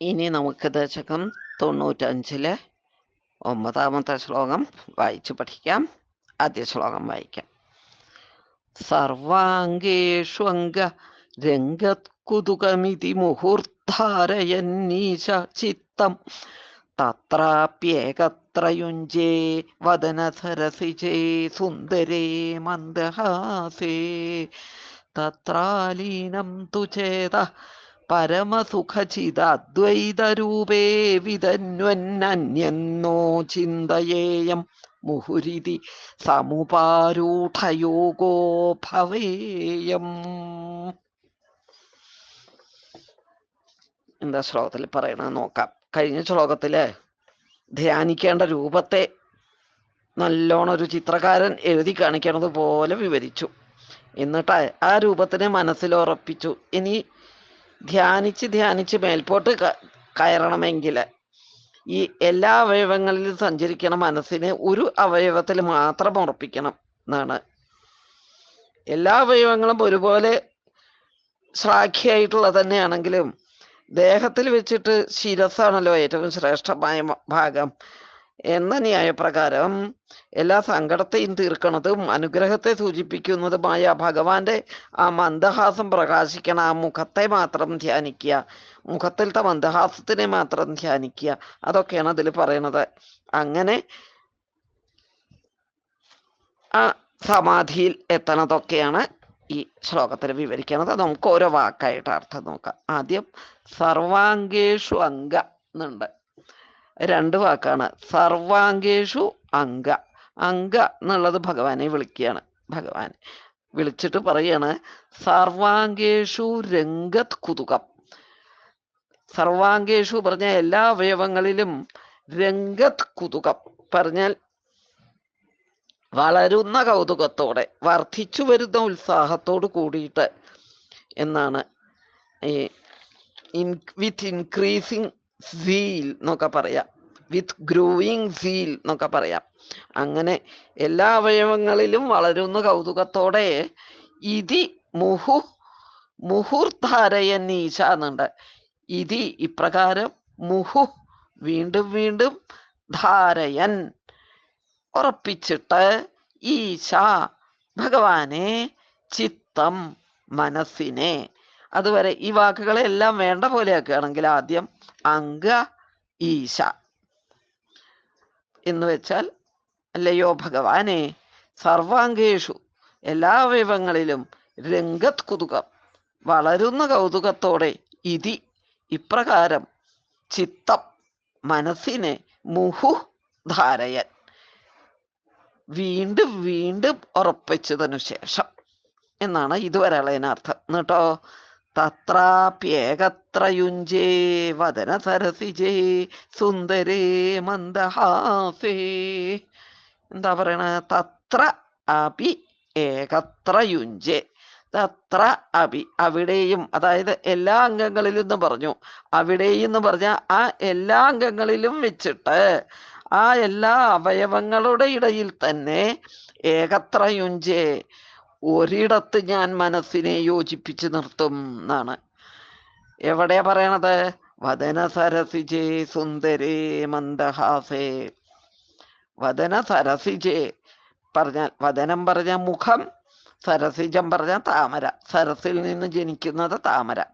ഇനി നമുക്ക് ദശകം തൊണ്ണൂറ്റഞ്ചിലെ ഒമ്പതാമത്തെ ശ്ലോകം വായിച്ചു പഠിക്കാം. ആദ്യ ശ്ലോകം വായിക്കാം. സർവാംഗേഷു അംഗ രംഗത്കുതുകമിതി മുഹൂർധാരയന്നീശ ചിത്തം വദനധരസി വദനസരസിജേ സുന്ദരേ മന്ദഹാസേ തത്രാലീനം തു പരമസുഖചിദദ്വൈതരൂപേ വിതന്വന്നന്യെന്നോ ചിന്തയേയം മുഹുരിതി സമുപാരൂഢയോഗോ ഭവേയം. എന്താ ശ്ലോകത്തിൽ പറയണത് നോക്കാം. കഴിഞ്ഞ ശ്ലോകത്തിൽ ധ്യാനിക്കേണ്ട രൂപത്തെ നല്ലോണം ഒരു ചിത്രകാരൻ എഴുതി കാണിക്കണത് പോലെ വിവരിച്ചു. എന്നിട്ട് ആ രൂപത്തിനെ മനസ്സിൽ ഉറപ്പിച്ചു. ഇനി ധ്യാനിച്ച് ധ്യാനിച്ച് മേൽപോട്ട് കയറണമെങ്കിൽ ഈ എല്ലാ അവയവങ്ങളിലും സഞ്ചരിക്കണ മനസ്സിനെ ഒരു അവയവത്തിൽ മാത്രം ഉറപ്പിക്കണം എന്നാണ്. എല്ലാ അവയവങ്ങളും ഒരുപോലെ ശ്ലാഘ്യായിട്ടുള്ളത് തന്നെയാണെങ്കിലും ദേഹത്തിൽ വെച്ചിട്ട് ശിരസാണല്ലോ ഏറ്റവും ശ്രേഷ്ഠമായ ഭാഗം. എന്ന ന്യായപ്രകാരം എല്ലാ സങ്കടത്തെയും തീർക്കണതും അനുഗ്രഹത്തെ സൂചിപ്പിക്കുന്നതുമായ ഭഗവാന്റെ ആ മന്ദഹാസം പ്രകാശിക്കണ ആ മുഖത്തെ മാത്രം ധ്യാനിക്കുക. മുഖത്തിലത്തെ മന്ദഹാസത്തിനെ മാത്രം ധ്യാനിക്കുക. അതൊക്കെയാണ് അതിൽ പറയണത്. അങ്ങനെ ആ സമാധിയിൽ എത്തണതൊക്കെയാണ് ഈ ശ്ലോകത്തിൽ വിവരിക്കുന്നത് നമുക്ക് ഓരോ വാക്കായിട്ട് അർത്ഥം നോക്കാം. ആദ്യം സർവാംഗേഷു അംഗ എന്നുണ്ട്. രണ്ട് വാക്കാണ്. സർവാംഗേഷു അംഗ. അംഗ എന്നുള്ളത് ഭഗവാനെ വിളിക്കുകയാണ്. ഭഗവാൻ വിളിച്ചിട്ട് പറയാണ് സർവാംഗേഷു രംഗത് കുതുകം. സർവാംഗേഷു പറഞ്ഞ എല്ലാ അവയവങ്ങളിലും രംഗത് കുതുകം പറഞ്ഞാൽ വളരുന്ന കൗതുകത്തോടെ വർദ്ധിച്ചു വരുന്ന ഉത്സാഹത്തോട് കൂടിയിട്ട് എന്നാണ് ഈ ഇൻ വിത്ത് ഇൻക്രീസിങ് സീൽ എന്നൊക്കെ പറയാം. വിത്ത് ഗ്രോയിങ് സീൽ എന്നൊക്കെ പറയാം. അങ്ങനെ എല്ലാ അവയവങ്ങളിലും വളരുന്ന കൗതുകത്തോടെ ഇതി മുഹു മുഹൂർധാരയൻ ഈശ എന്നുണ്ട്. ഇതി ഇപ്രകാരം മുഹു വീണ്ടും വീണ്ടും ധാരയൻ ഉറപ്പിച്ചിട്ട് ഈശ ഭഗവാനെ ചിത്തം മനസ്സിനെ അതുവരെ ഈ വാക്കുകളെ എല്ലാം വേണ്ട പോലെ ആക്കുകയാണെങ്കിൽ ആദ്യം അംഗ ഈശ. എന്ന് വെച്ചാൽ അല്ലയോ ഭഗവാനെ സർവാംഗേഷു എല്ലാ അവയവങ്ങളിലും രംഗത് കുതുകം വളരുന്ന കൗതുകത്തോടെ ഇതി ഇപ്രകാരം ചിത്തം മനസ്സിനെ മുഹു ധാരയൻ. വീണ്ടും വീണ്ടും ഉറപ്പിച്ചതിനു ശേഷം. എന്നാണ് ഇതുവരെയുള്ള അതിനർത്ഥം എന്നിട്ടോ തത്രാപ്യേകത്രയുഞ്ചേ വദന സരസിജേ സുന്ദരേ മന്ദഹാസേ. എന്താ പറയണ? തത്ര അപി ഏകത്രയുഞ്ചേ. തത്ര അപി അവിടെയും അതായത് എല്ലാ അംഗങ്ങളിലും എന്ന് പറഞ്ഞു. അവിടെയും എന്ന് പറഞ്ഞ ആ എല്ലാ അംഗങ്ങളിലും വെച്ചിട്ട് ആ എല്ലാ അവയവങ്ങളുടെ ഇടയിൽ തന്നെ ഏകത്രയുഞ്ചേ. ഒരിടത്ത് ഞാൻ മനസ്സിനെ യോജിപ്പിച്ച് നിർത്തും എന്നാണ്. എവിടെയാ പറയണത്? വദന സരസിജേ സുന്ദരേ മന്ദഹാസേ. വദന സരസിജേ പറഞ്ഞാൽ വദനം പറഞ്ഞ മുഖം സരസിജം പറഞ്ഞ താമര സരസിൽ നിന്ന് ജനിക്കുന്നത് താമര.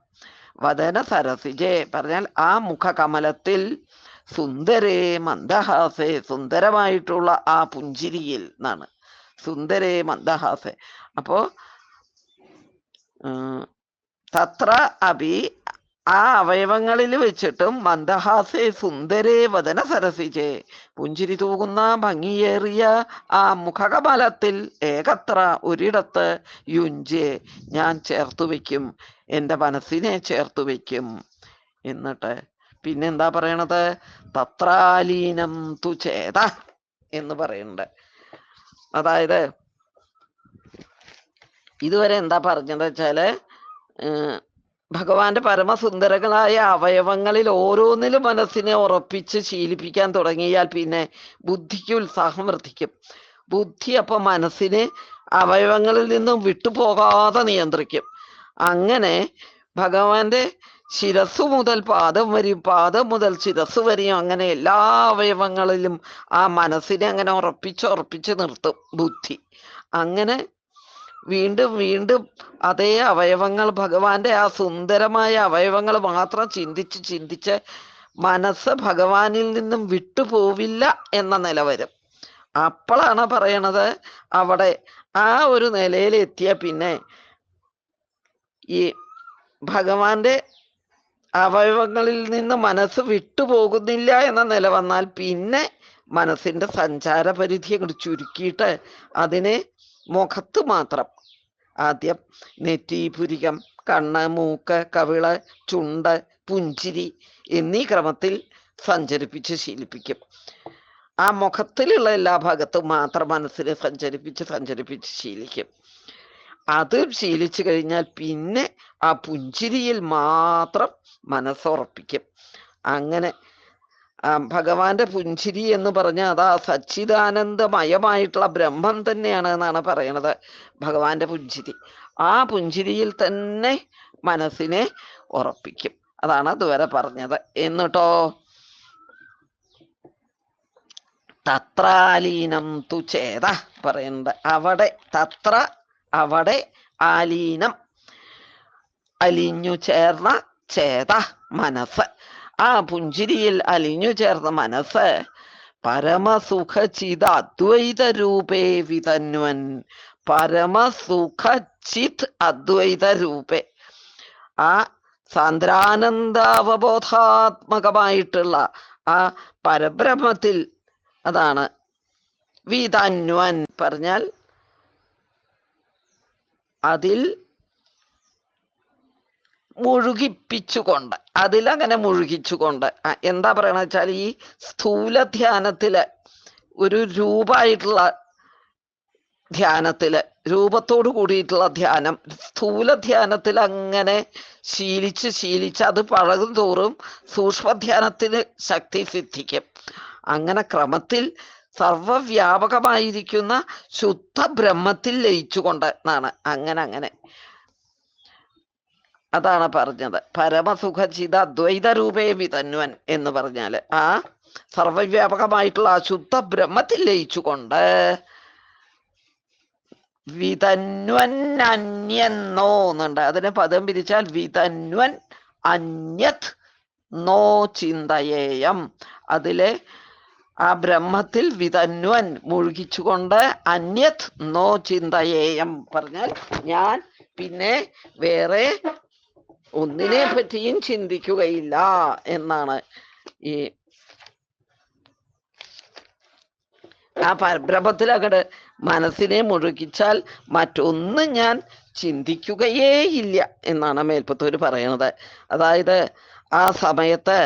വദന സരസിജേ പറഞ്ഞാൽ ആ മുഖകമലത്തിൽ സുന്ദരേ മന്ദഹാസേ സുന്ദരമായിട്ടുള്ള ആ പുഞ്ചിരിയിൽ എന്നാണ്. സുന്ദരേ മന്ദഹാസേ. അപ്പോ തത്ര അഭി ആ അവയവങ്ങളിൽ വെച്ചിട്ടും മന്ദഹാസേ സുന്ദരേ വദന സരസിജേ. പുഞ്ചിരി തൂകുന്ന ഭംഗിയേറിയ ആ മുഖകമലത്തിൽ ഏകത്ര ഒരിടത്ത് യുഞ്ചേ. ഞാൻ ചേർത്തു വെക്കും എന്റെ മനസ്സിനെ ചേർത്തു വെക്കും എന്നിട്ട് പിന്നെന്താ പറയണത്? തത്രാലീനം തു ചേത എന്ന് പറയുന്നുണ്ട്. അതായത് ഇതുവരെ എന്താ പറഞ്ഞത് വെച്ചാൽ ഭഗവാന്റെ പരമസുന്ദരങ്ങളായ അവയവങ്ങളിൽ ഓരോന്നിലും മനസ്സിനെ ഉറപ്പിച്ച് ശീലിപ്പിക്കാൻ തുടങ്ങിയാൽ പിന്നെ ബുദ്ധിക്ക് ഉത്സാഹം വർദ്ധിക്കും. ബുദ്ധി അപ്പൊ മനസ്സിനെ അവയവങ്ങളിൽ നിന്നും വിട്ടുപോകാതെ നിയന്ത്രിക്കും. അങ്ങനെ ഭഗവാന്റെ ശിരസ് മുതൽ പാദം വരെയും പാദം മുതൽ ശിരസ് വരെയും അങ്ങനെ എല്ലാ അവയവങ്ങളിലും ആ മനസ്സിനെ അങ്ങനെ ഉറപ്പിച്ച് ഉറപ്പിച്ച് നിർത്തും ബുദ്ധി. അങ്ങനെ വീണ്ടും വീണ്ടും അതേ അവയവങ്ങൾ ഭഗവാന്റെ ആ സുന്ദരമായ അവയവങ്ങൾ മാത്രം ചിന്തിച്ച് ചിന്തിച്ച് മനസ്സ് ഭഗവാനിൽ നിന്നും വിട്ടുപോവില്ല എന്ന നില വരും. അപ്പോഴാണ് പറയണത് അവിടെ ആ ഒരു നിലയിൽ എത്തിയ പിന്നെ ഈ ഭഗവാന്റെ അവയവങ്ങളിൽ നിന്ന് മനസ്സ് വിട്ടുപോകുന്നില്ല എന്ന നില വന്നാൽ പിന്നെ മനസ്സിന്റെ സഞ്ചാര പരിധി അങ്ങോട്ട് ചുരുക്കിയിട്ട് അതിനെ മുഖത്ത് മാത്രം. ആദ്യം നെറ്റി പുരികം കണ്ണ് മൂക്ക് കവിൾ ചുണ്ട് പുഞ്ചിരി എന്നീ ക്രമത്തിൽ സഞ്ചരിപ്പിച്ച് ശീലിപ്പിക്കും. ആ മുഖത്തിലുള്ള എല്ലാ ഭാഗത്തും മാത്രം മനസ്സിനെ സഞ്ചരിപ്പിച്ച് സഞ്ചരിപ്പിച്ച് ശീലിക്കും. അത് ശീലിച്ചു കഴിഞ്ഞാൽ പിന്നെ ആ പുഞ്ചിരിയിൽ മാത്രം മനസ്സുറപ്പിക്കും. അങ്ങനെ ഭഗവാന്റെ പുഞ്ചിരി എന്ന് പറഞ്ഞാൽ അതാ സച്ചിദാനന്ദമയമായിട്ടുള്ള ബ്രഹ്മം തന്നെയാണ് എന്നാണ് പറയണത് ഭഗവാന്റെ പുഞ്ചിരി. ആ പുഞ്ചിരിയിൽ തന്നെ മനസ്സിനെ ഉറപ്പിക്കും. അതാണ് അതുവരെ പറഞ്ഞത്. എന്നിട്ടോ? തത്രാലീനം തു ചേത പറയുന്നുണ്ട് അവിടെ തത്ര അവിടെ ആലീനം അലിഞ്ഞു ചേർന്ന ചേത മനസ്സ്. ആ പുഞ്ചിരിയിൽ അലിഞ്ഞു ചേർന്ന മനസ്സ് പരമസുഖചിത അദ്വൈത രൂപേ വിതന്വൻ. പരമസുഖചിത് അദ്വൈത രൂപേ. ആ സാന്ദ്രാനന്ദാവബോധാത്മകമായിട്ടുള്ള ആ പരബ്രഹ്മത്തിൽ അതാണ് വിതന്വൻ. പറഞ്ഞാൽ അതിൽ മുഴുകിപ്പിച്ചുകൊണ്ട് അതിലങ്ങനെ മുഴുകിച്ചുകൊണ്ട് എന്താ പറയണ വെച്ചാൽ ഈ സ്ഥൂല ധ്യാനത്തിൽ ഒരു രൂപമായിട്ടുള്ള ധ്യാനത്തിൽ രൂപത്തോട് കൂടിയിട്ടുള്ള ധ്യാനം സ്ഥൂല ധ്യാനത്തിൽ അങ്ങനെ ശീലിച്ച് ശീലിച്ച് അത് പഴകും തോറും സൂക്ഷ്മധ്യാനത്തിന് ശക്തി സിദ്ധിക്കും. അങ്ങനെ ക്രമത്തിൽ സർവവ്യാപകമായിരിക്കുന്ന ശുദ്ധ ബ്രഹ്മത്തിൽ ലയിച്ചുകൊണ്ട് എന്നാണ് അങ്ങനെ അങ്ങനെ. അതാണ് പറഞ്ഞത്. പരമസുഖചിത അദ്വൈത വിതന്വൻ എന്ന് പറഞ്ഞാൽ ആ സർവവ്യാപകമായിട്ടുള്ള ആ ശുദ്ധ ബ്രഹ്മത്തിൽ ലയിച്ചുകൊണ്ട് വിതന്വൻ അന്യന്നോ എന്നുണ്ട് അതിനെ പദം പിരിച്ചാൽ വിതന്വൻ അന്യത് നോ ചിന്തയേയം. അതിലെ ആ ബ്രഹ്മത്തിൽ വിതന്വൻ മുഴുകിച്ചുകൊണ്ട് അന്യത് നോ ചിന്തയേയം പറഞ്ഞാൽ ഞാൻ പിന്നെ വേറെ ഒന്നിനെ പറ്റിയും ചിന്തിക്കുകയില്ല എന്നാണ് ഈ ആ പരബ്രഹ്മത്തിലകട് മനസ്സിനെ മുഴുകിച്ചാൽ മറ്റൊന്നും ഞാൻ ചിന്തിക്കുകയേ ഇല്ല എന്നാണ് മേൽപ്പത്തൂര് പറയുന്നത് അതായത് ആ സമയത്ത്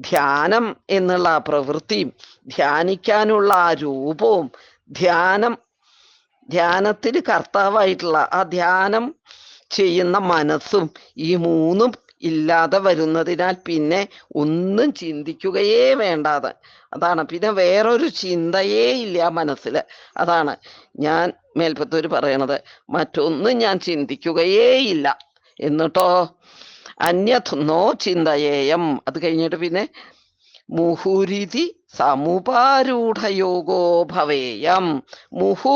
ധ്യാനം എന്നുള്ള ആ പ്രവൃത്തിയും ധ്യാനിക്കാനുള്ള ആ രൂപവും ധ്യാനം ധ്യാനത്തിന് കർത്താവായിട്ടുള്ള ആ ധ്യാനം ചെയ്യുന്ന മനസ്സും ഈ മൂന്നും ഇല്ലാതെ വരുന്നതിനാൽ പിന്നെ ഒന്നും ചിന്തിക്കുകയേ വേണ്ടാതെ. അതാണ്. പിന്നെ വേറൊരു ചിന്തയേ ഇല്ല മനസ്സിൽ. അതാണ് ഞാൻ മേൽപ്പത്തൂര് പറയണത്. മറ്റൊന്നും ഞാൻ ചിന്തിക്കുകയേ ഇല്ല. എന്നിട്ടോ? അന്യഥൊന്നോ ചിന്തയേയം. അത് കഴിഞ്ഞിട്ട് പിന്നെ മുഹുരിതി സമുപാരൂഢയോഗോ ഭവേയം. മുഹു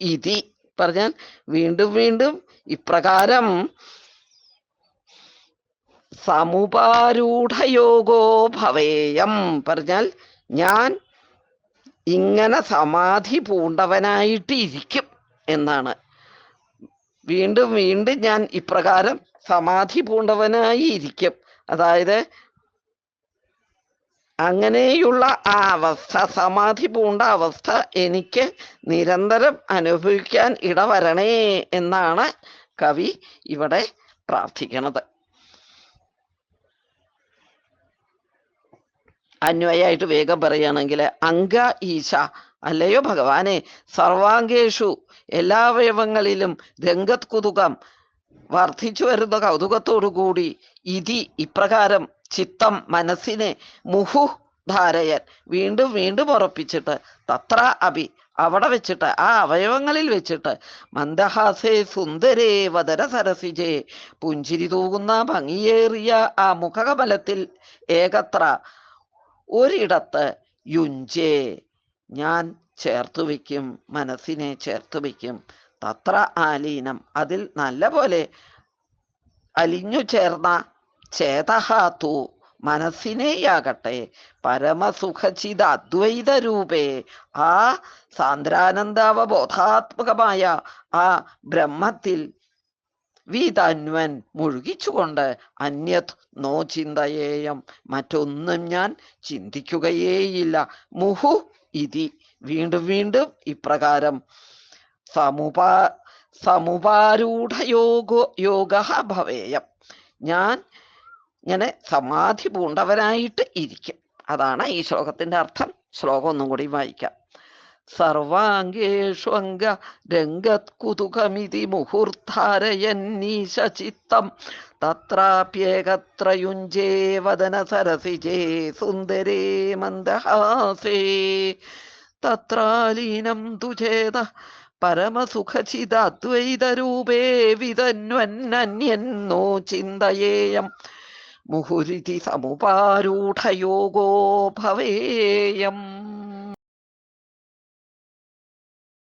ഇതി പറഞ്ഞാൽ വീണ്ടും വീണ്ടും ഇപ്രകാരം സമുപാരൂഢയോഗോ ഭവേയം. പറഞ്ഞാൽ ഞാൻ ഇങ്ങനെ സമാധി പൂണ്ടവനായിട്ട് ഇരിക്കും എന്നാണ്. വീണ്ടും വീണ്ടും ഞാൻ ഇപ്രകാരം സമാധി പൂണ്ടവനായി ഇരിക്കും അതായത് അങ്ങനെയുള്ള ആ അവസ്ഥ സമാധി പൂണ്ട അവസ്ഥ എനിക്ക് നിരന്തരം അനുഭവിക്കാൻ ഇടവരണേ എന്നാണ് കവി ഇവിടെ പ്രാർത്ഥിക്കണത്. അന്വയായിട്ട് വേഗം പറയുകയാണെങ്കിൽ അംഗ ഈശ അല്ലയോ ഭഗവാനെ സർവാംഗേഷു എല്ലാ അവയവങ്ങളിലും രംഗത് കുതുകം വർദ്ധിച്ചു വരുന്ന കൗതുകത്തോടു കൂടി ഇതി ഇപ്രകാരം ചിത്തം മനസ്സിനെ മുഹു ധാരയൻ വീണ്ടും വീണ്ടും ഉറപ്പിച്ചിട്ട് തത്ര അഭി അവിടെ വെച്ചിട്ട് ആ അവയവങ്ങളിൽ വെച്ചിട്ട് മന്ദഹാസേ സുന്ദരേ വദര സരസിജേ പുഞ്ചിരി തൂകുന്ന ഭംഗിയേറിയ ആ മുഖകമലത്തിൽ ഏകത്ര ഒരിടത്ത് യുഞ്ചേ. ഞാൻ ചേർത്തു വയ്ക്കും മനസ്സിനെ ചേർത്തു വയ്ക്കും. തത്ര ആലീനം. അതിൽ നല്ല പോലെ അലിഞ്ഞു ചേർന്ന ചേതഹാത്തു മനസ്സിനെയാകട്ടെ പരമസുഖചിത അദ്വൈത രൂപേ ആ സാന്ദ്രാനന്ദാവബോധാത്മകമായ ആ ബ്രഹ്മത്തിൽ വീതന്വൻ മുഴുകിച്ചുകൊണ്ട് അന്യത് നോ ചിന്തയേയം. മറ്റൊന്നും ഞാൻ ചിന്തിക്കുകയേയില്ല. മുഹു ഇതി. വീണ്ടും വീണ്ടും ഇപ്രകാരം സമുപാ സമുപാരൂഢയോഗോ യോഗ ഭവേയം. ഞാൻ ഇങ്ങനെ സമാധി പൂണ്ടവനായിട്ട് ഇരിക്കും. അതാണ് ഈ ശ്ലോകത്തിന്റെ അർത്ഥം. ശ്ലോകം ഒന്നും കൂടി വായിക്കാം. സർവാംഗേഷു അംഗ രംഗത് കുതുകമിതി മുഹുർധാരയന്നീശ തത്രാപ്യേകത്രയുഞ്ചേ വദന സരസിജേ സുന്ദരേ മന്ദഹാസേ തത്രാലീനം തുചേത പരമസുഖചിതദ്വൈതരൂപേ വിതന്വന്നന്യന്നോ ചിന്തയേയം. മുഹുരിതി സമുപാരൂഢയോഗോ ഭവേയം.